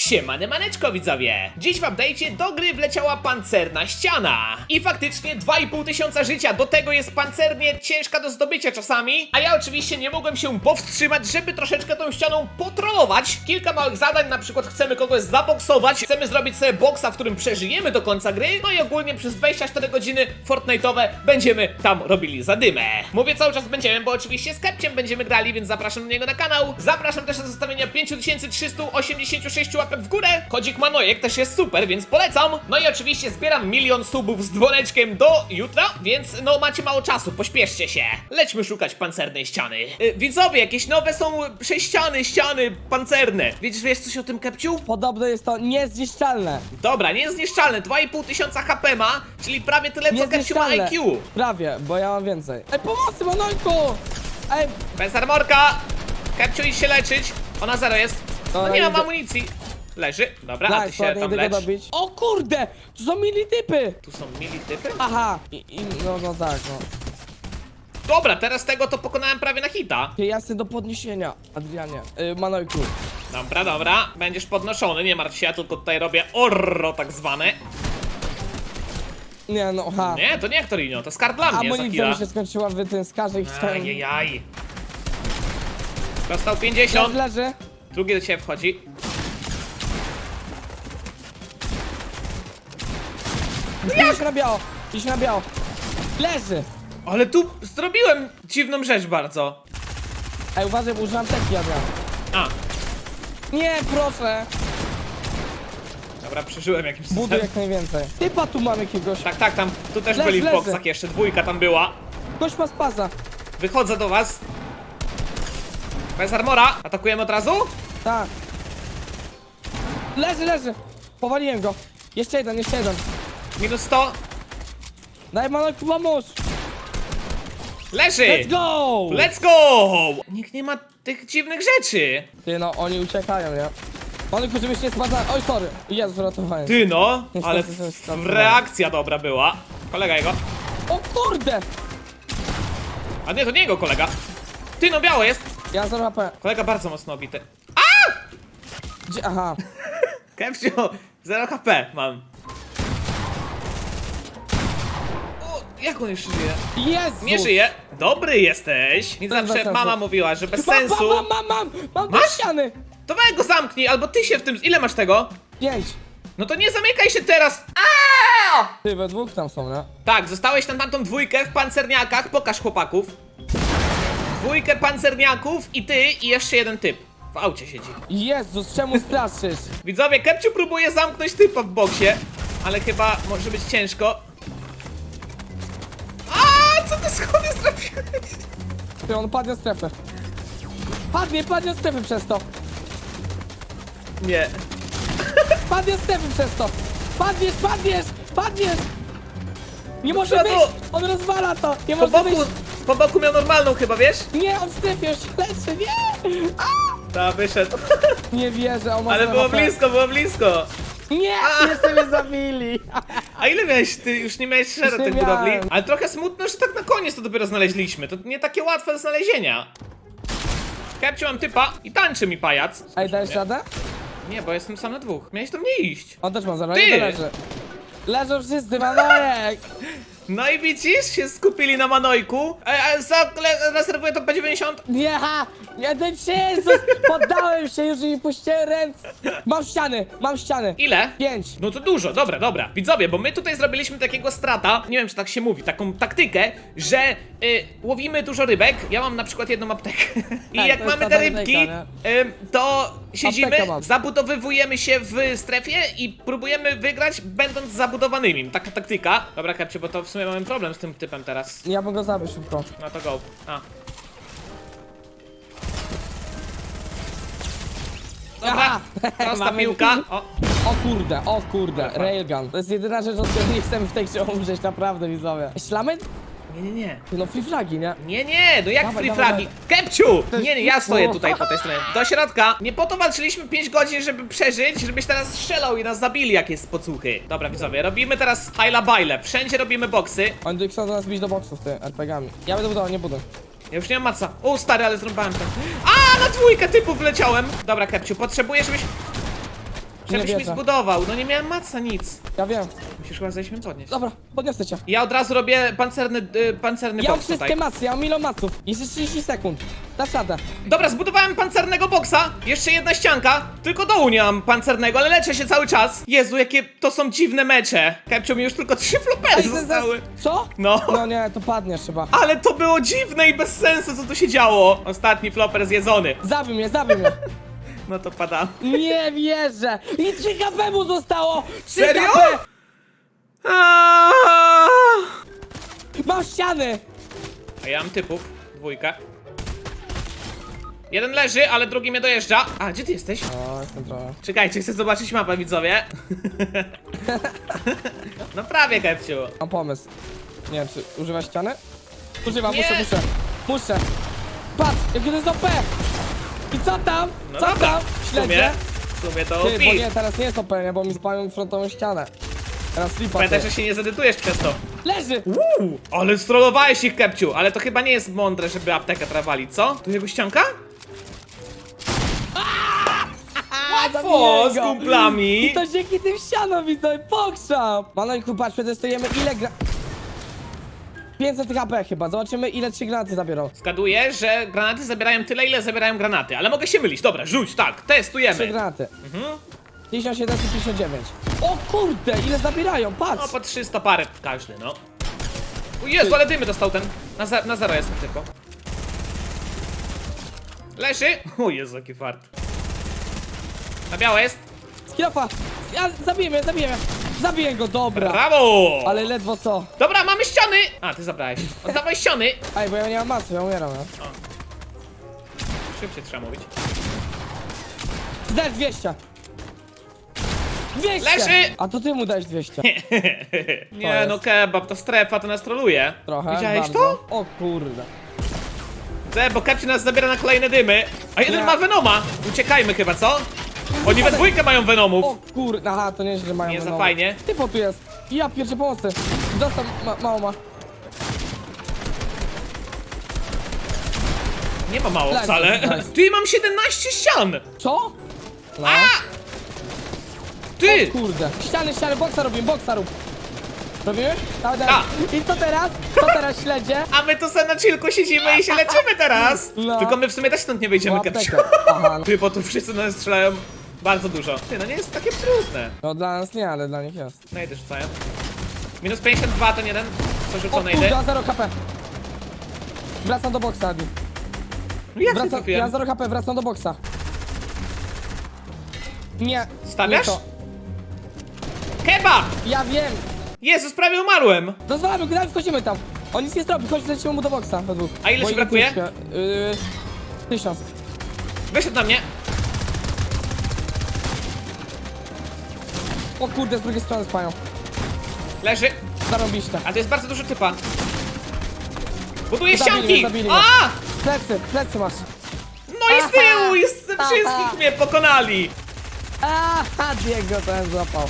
Siemane maneczko widzowie! Dziś w update'cie do gry wleciała pancerna ściana. I faktycznie 2,5 tysiąca życia, do tego jest pancernie ciężka do zdobycia czasami. A ja oczywiście nie mogłem się powstrzymać, żeby troszeczkę tą ścianą potrolować. Kilka małych zadań, na przykład chcemy kogoś zaboksować, chcemy zrobić sobie boksa, w którym przeżyjemy do końca gry. No i ogólnie przez 24 godziny Fortnite'owe będziemy tam robili zadymę. Mówię cały czas będziemy, bo oczywiście z Kepciem będziemy grali, więc zapraszam do niego na kanał. Zapraszam też do zostawienia 5386 łapek w górę. Kodzik Manojek też jest super, więc polecam. No i oczywiście zbieram milion subów z dzwoneczkiem do jutra, więc no macie mało czasu, pośpieszcie się. Lećmy szukać pancernej ściany. Y, widzowie, jakieś nowe są sześciany, ściany pancerne. Wiesz, wiesz coś o tym Kepciu? Podobno jest to niezniszczalne. Dobra, niezniszczalne, 2,5 tysiąca HP ma, czyli prawie tyle co Kepciu ma. IQ. Prawie, bo ja mam więcej. Ej, pomocy, Manojku! Ej, Bez armorka! Kepciu idź się leczyć. Ona zero jest. No nie mam amunicji. Leży. Dobra, a ty się tam lecz. dobić. O kurde! Tu są mili typy! Tu są mili typy? Aha! I, i, no, no tak, no. Dobra, teraz tego to pokonałem prawie na hita. Ty jasny do podniesienia, Adrianie. Y, Manojku. Dobra, dobra. Będziesz podnoszony, nie martw się, ja tylko tutaj robię orro tak zwane. Nie, no, ha. Nie, to nie Actorino, to skarb dla mnie za Amunicja mi się skończyła w tym skarze i chciałem... Ajajaj. Dostał Leży, 50, leży. drugi do ciebie wchodzi. Się na biało, się na biało. Leży! Ale tu zrobiłem dziwną rzecz bardzo. Ej, uważaj, bo użyłam teki, Adrian. A, Nie, proszę! dobra, przeżyłem jakimś Buduj cudem. jak najwięcej. Typa tu mam jakiegoś. Tak, tak, tam, tu też byli w leży. boksach jeszcze, dwójka tam była. Gość ma spaza. Wychodzę do was. Bez armora. Atakujemy od razu? Tak. Leży, leży. Powaliłem go. Jeszcze jeden, jeszcze jeden. Minus 100. Daj Manojku, pomóż. Leży! Let's go! Let's go! Nikt nie ma tych dziwnych rzeczy. Ty no, oni uciekają, nie? Manojku, żebyś nie spadł. Oj, sorry. Jezu, ratowałem. Ty no, Niestety ale reakcja dobra była. Kolega jego. O kurde! A nie, to nie jego kolega. Ty no, biało jest. Ja 0 HP. Kolega bardzo mocno obity. Gdzie? Aha. Kepcio, 0 HP mam. O, jak on jeszcze żyje? Jezu! Nie żyje. Dobry jesteś. Mi zawsze mama mówiła, że bez Mam, sensu. mam, mam, mam, mam, mam Masz? ściany! To weź go zamknij, albo ty się w tym. Ile masz tego? Pięć. No to nie zamykaj się teraz! Aaaa! Ty, we dwóch tam są, nie? Tak, zostałeś tam tamtą dwójkę w pancerniakach, pokaż chłopaków. Dwójkę pancerniaków i ty i jeszcze jeden typ. W aucie siedzi. Jezus, czemu straszysz? Widzowie, Kepciu próbuje zamknąć typa w boksie, ale chyba może być ciężko. A co ty schody zrobiłeś? Ty, on padnie w strefę. Padnie, padnie w strefę przez to. Nie. Padnie z strefy przez to! Padniesz, padniesz, padniesz! Nie może przodu! być! On rozwala to! Nie Po może boku, być! po boku miał normalną chyba, wiesz? Nie, on w strefie już leczy, nie! A! Ta, wyszedł. Nie wierzę, on ma Ale zero było HP. blisko, było blisko. Nie! Jeszcze mnie zabili! A ile miałeś? Ty już nie miałeś szera tych budowli? miałem. Ale trochę smutno, że tak na koniec to dopiero znaleźliśmy. To nie takie łatwe do znalezienia. Kepciu mam typa i tańczy mi pajac. Ej, dajesz radę? Nie, bo jestem sam na dwóch. Miałeś do mnie iść. On też ma zero, Ty! leży. Leżą wszyscy, Manojek! No i widzisz, się skupili na Manojku. E, e, za, le, rezerwuję to P90. Nie, ha! Jeden Jezus! Poddałem się już i puściłem ręce! Mam ściany, mam ściany! Ile? Pięć! No to dużo, dobra, dobra. Widzowie, bo my tutaj zrobiliśmy takiego strata, nie wiem czy tak się mówi, taką taktykę, że y, łowimy dużo rybek. Ja mam na przykład jedną aptekę. I Tak, jak to jest mamy ta te rybki, taktyka, y, to siedzimy, mam. zabudowywujemy się w strefie i próbujemy wygrać będąc zabudowanymi. Taka taktyka. Dobra, Kapcie, bo to w sumie mamy problem z tym typem teraz. Ja mogę zabić szybko. No to go. A. Dobra, Aha! prosta Mamy- piłka. O, O kurde, o kurde, railgun. To jest jedyna rzecz, od której nie chcemy w tej grze umrzeć, naprawdę widzowie. Ślamy? Nie, nie, nie. No free flagi, nie? Nie, nie, no jak Dawaj, free dawaj, fragi? Kepciu! Nie, nie, ja stoję O. tutaj po tej stronie. Do środka. Nie po to walczyliśmy 5 godzin, żeby przeżyć, żebyś teraz strzelał i nas zabili, jak jest pocuchy. Dobra, widzowie, robimy teraz hajla bajle. Wszędzie robimy boksy. Oni tu chcą do nas bić do boksów, ty, RPG-ami. Ja będę budował, nie buduj. Ja już nie mam maca. O, stary, ale zrąbałem to. A, na dwójkę typów wleciałem. Dobra, Kepciu, potrzebuję, żebyś... Żebyś mi wierzę. zbudował. No nie miałem maca, nic. Ja wiem. Musisz chyba zejść mnie podnieść. Dobra, podniosę cię. Ja od razu robię pancerny, y, pancerny Ja mam boks wszystkie tutaj. macy, ja mam milion maców. Jeszcze 30 sekund. Dasz radę. Dobra, zbudowałem pancernego boksa. Jeszcze jedna ścianka. Tylko dołu nie mam pancernego, ale leczę się cały czas. Jezu, jakie to są dziwne mecze. Kepcio mi już tylko trzy flopery Ej, zaraz- zostały. Co? No. No nie, to padniesz chyba. Ale to było dziwne i bez sensu, co tu się działo. Ostatni floper zjedzony. Zabij mnie, zabij mnie. No to pada. Nie wierzę! I 3 KP mu zostało! 3 Serio? Aaaa! Mam ściany! A ja mam typów. Dwójkę. Jeden leży, ale drugi mnie dojeżdża. A, gdzie ty jesteś? O, jestem trochę. Czekajcie, chcę zobaczyć mapę, widzowie. no prawie, Kepciu. Mam pomysł. Nie wiem, czy używa ściany? Używam, Nie. muszę, muszę. Muszę. Patrz, jaki to jest OP! I co tam? No co dobra, tam? w sumie, Śledzę. w sumie to Ty, bo nie, teraz nie jest OP, nie, bo mi spalił frontową ścianę. Teraz slipa. Pamiętaj, ty. że się nie zedytujesz przez to. Leży! Uuu, ale strollowałeś ich, Kepciu. Ale to chyba nie jest mądre, żeby aptekę trawali, co? Tu jego ścianka? Łatwo, zabiję z go. kumplami. I to dzięki tym ścianom widzę, pokrzam! Manojku, patrz, przetestujemy ile gra... 500 HP chyba, zobaczymy ile trzy granaty zabiorą. Zgaduję, że granaty zabierają tyle, ile zabierają granaty, ale mogę się mylić. Dobra, rzuć, tak, Trzy testujemy. granaty. Mhm. 1759. O kurde, ile zabierają, patrz! No po 300 parę każdy, no. O Jezu, ale dymy dostał ten. Na, ze- na zero jestem tylko. Leży. O Jezu, jaki fart. Na białe jest. Skiofa! Ja, zabiję mnie, zabiję go, dobra! Brawo! Ale ledwo co. Dobra, mamy ściany! A, ty zabrałeś. Oddawaj ściany! Ej, bo ja nie mam masy, ja umieram, no. Szybciej trzeba mówić. Zdać 200! 200! Leży! A to ty mu dałeś 200. Nie jest. no, kebab, to strefa, to nas troluje. Trochę, Widziałeś bardzo. to? O kurde. Ze, bo Kepci nas zabiera na kolejne dymy. A jeden Nie. ma Venoma. Uciekajmy chyba, co? Oni we dwójkę mają Venomów. O kurde, aha, to nie, że mają Nie za Venoma. fajnie. Typo tu jest. Ja pierdzie pomocy. Dostał ma mało ma. Nie ma mało wcale. nice. Ty, mam 17 ścian! Co? No. A! Ty! Kurde. Ściany, ściany, boksa robimy, boksa rób. Robimy? Dawaj. I co teraz? Co teraz śledzie? A my to sobie na chillku siedzimy i się leczymy teraz! No. Tylko my w sumie też stąd nie wyjdziemy, apteka. Aha. Ty, bo tu wszyscy nas strzelają bardzo dużo. Ty, no nie jest takie trudne. No dla nas nie, ale dla nich jest. No idę rzucają. Minus 52 ten jeden. Co O idę. ja 0 HP. Wracam do boksa, Adi. No jak nie Wracam, ja trafiłem? 0 HP, wracam do boksa. Nie. Stawiasz? Nie to. Kebab! Ja wiem. Jezus, prawie umarłem! Rozwalamy, gramy, wchodzimy tam. On nic nie zrobi, chodź, lecimy mu do boksa we dwóch. A ile Bo ci brakuje? Yy, tysiąc. Wyszedł na mnie. O kurde, z drugiej strony spają. Leży. Zarobiście. A to jest bardzo dużo typa. Buduje Zabili ścianki! mnie, zabili mnie. A! Plecy, plecy masz. No i z tyłu! I z wszystkich mnie pokonali! Aha, Diego ten złapał.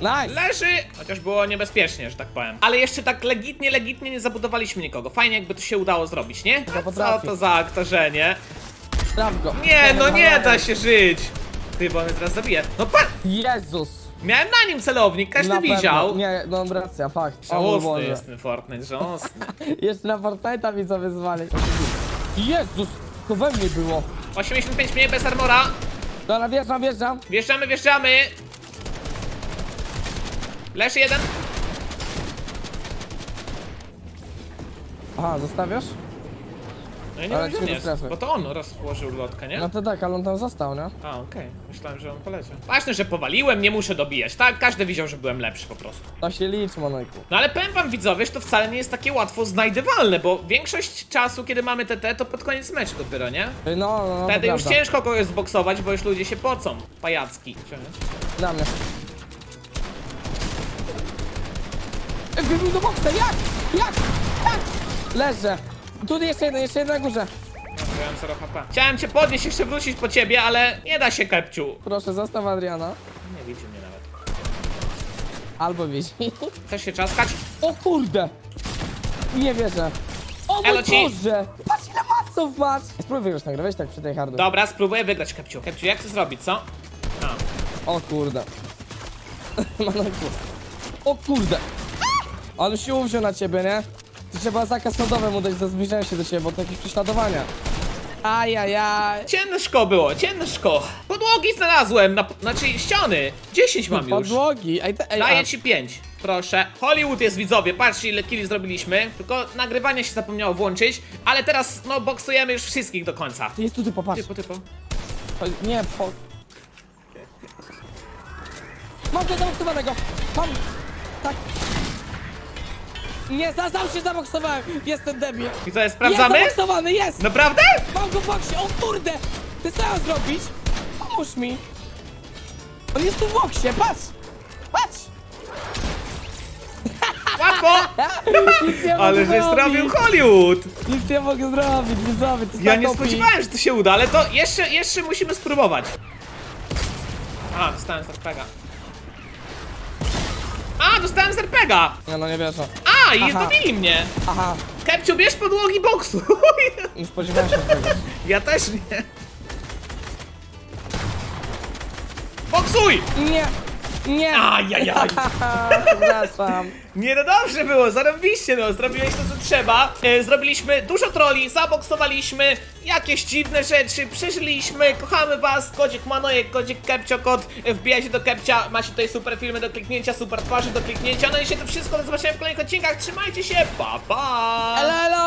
Nice. Leży! Chociaż było niebezpiecznie, że tak powiem. Ale jeszcze tak legitnie, legitnie nie zabudowaliśmy nikogo. Fajnie jakby to się udało zrobić, nie? To Co potrafi. to za aktorzenie? Traf go. Nie, no nie da się żyć! Ty, bo on mnie teraz zabije. No pa! Jezus. Miałem na nim celownik, każdy Na widział. pewno. Nie, no racja, fakt. O mój Żałosny Boże. jest ten Fortnite, żałosny. Jeszcze na Fortnite'a mi co wyzwali. Jezus, to we mnie było. 85 mniej bez armora. Dobra, wjeżdżam, wjeżdżam. Wjeżdżamy, wjeżdżamy. Leży jeden. Aha, zostawiasz? No i nie Ale wiem, gdzie ci on nie jest. Bo to on rozłożył lotkę, nie? No to tak, ale on tam został, nie? A, okej. Myślałem, że on poleciał. Ważne, że powaliłem, nie muszę dobijać, tak? Każdy widział, że byłem lepszy po prostu. To się licz, Monojku. No ale powiem wam widzowie, że to wcale nie jest takie łatwo znajdywalne, bo większość czasu, kiedy mamy TT, to pod koniec meczu dopiero, nie? No, no, no Wtedy już prawda. ciężko kogoś zboksować, bo już ludzie się pocą. Pajacki. Dla mnie. Wybił do boksa, jak? Jak? Jak? Leżę. Tu jeszcze jeden, jeszcze jeden na górze. Miałem 0 HP. Chciałem cię podnieść, jeszcze wrócić po ciebie, ale nie da się, Kepciu. Proszę, zostaw Adriana. Nie widzi mnie nawet. Albo widzi. Chcesz się czaskać? O kurde! Nie wierzę. O mój Elo ci. Boże! Patrz ile maców masz! Spróbuj wygrać nagrę, weź tak przy tej hardu. Dobra, spróbuję wygrać, Kepciu. Kepciu, jak chcesz zrobić, co? A. O kurde. Manojku. O kurde. Ale się uwziął na ciebie, nie? To trzeba zakaz sądowy mu dać za się do ciebie, bo to jakieś prześladowania. Ajajaj. Ciężko było, ciężko. Podłogi znalazłem, na, znaczy ściany. 10 mam już. Podłogi. Ej, te, ej, Daję ci 5. Proszę. Hollywood jest widzowie, patrzcie ile killi zrobiliśmy. Tylko nagrywanie się zapomniało włączyć. Ale teraz, no, boksujemy już wszystkich do końca. Jest tu, ty popatrz. Typo, typo. Nie, po... Mam go zaboksowanego! Mam! Tak! Nie, za- sam się zaboksowałem! Jest ten debil! I co, jest Jest sprawdzamy? zaboksowany, jest! Naprawdę? Mam go w boksie! O kurde! Ty co mam zrobić? Pomóż mi! On jest tu w boksie, patrz! Patrz! Łatwo! Nic nie Ale mogę że zrobił! Hollywood! Nic nie mogę zrobić, nie zrobię, to jest Ja tak nie OP. spodziewałem, że to się uda, ale to jeszcze, jeszcze musimy spróbować. A, dostałem RPGa. A, dostałem z RPGa! Nie no, nie wierzę. A, i Aha. dobili mnie! Aha, Kepciu, bierz podłogi boksu! nie spodziewałem się tego. Ja też nie. Boksuj! Nie! Nie! Ajajaj! Przepraszam. Nie no dobrze było, zarobiliście no, zrobiłeś to co trzeba. E, zrobiliśmy dużo troli, zaboksowaliśmy, jakieś dziwne rzeczy, przeżyliśmy, kochamy was, kodzik Manojek, kodzik Kepcio, kod, e, wbijajcie do Kepcia, macie tutaj super filmy do kliknięcia, super twarzy do kliknięcia, no i się to wszystko do zobaczenia w kolejnych odcinkach, trzymajcie się, pa pa! Elo, elo!